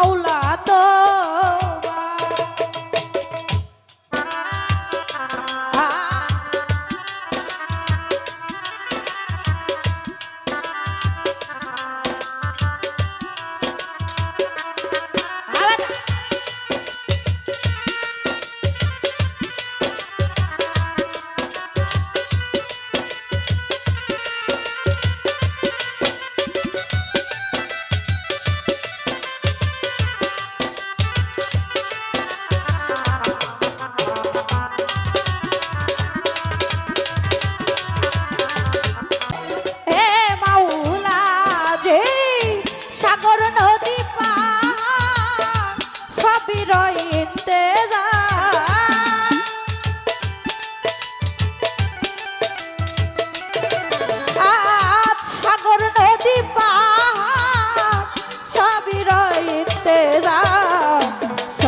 মাওলা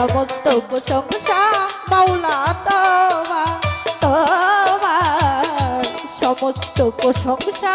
সমস্ত প্রশংসা মাওলা তোমার তোমার। সমস্ত প্রশংসা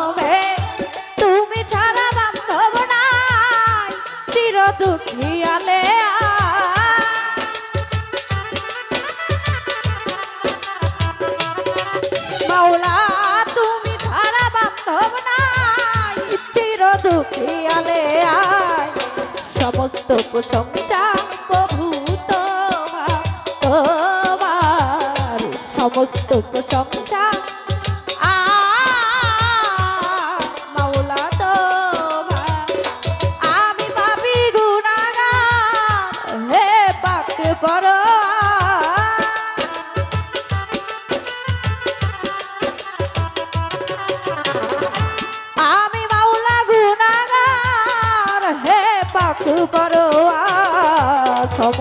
দুঃখিয়ালে আয়। সমস্ত প্রশংসা প্রভু সমস্ত প্রশংসা আ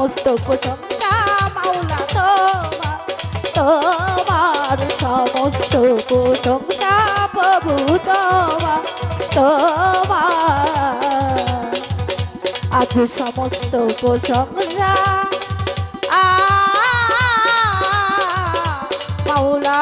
সমস্ত প্রশংসা মাওলা তোমার তোমার সমস্ত প্রশংসা প্রভু তোমার তোমার। আজ সমস্ত প্রশংসা আ, মাওলা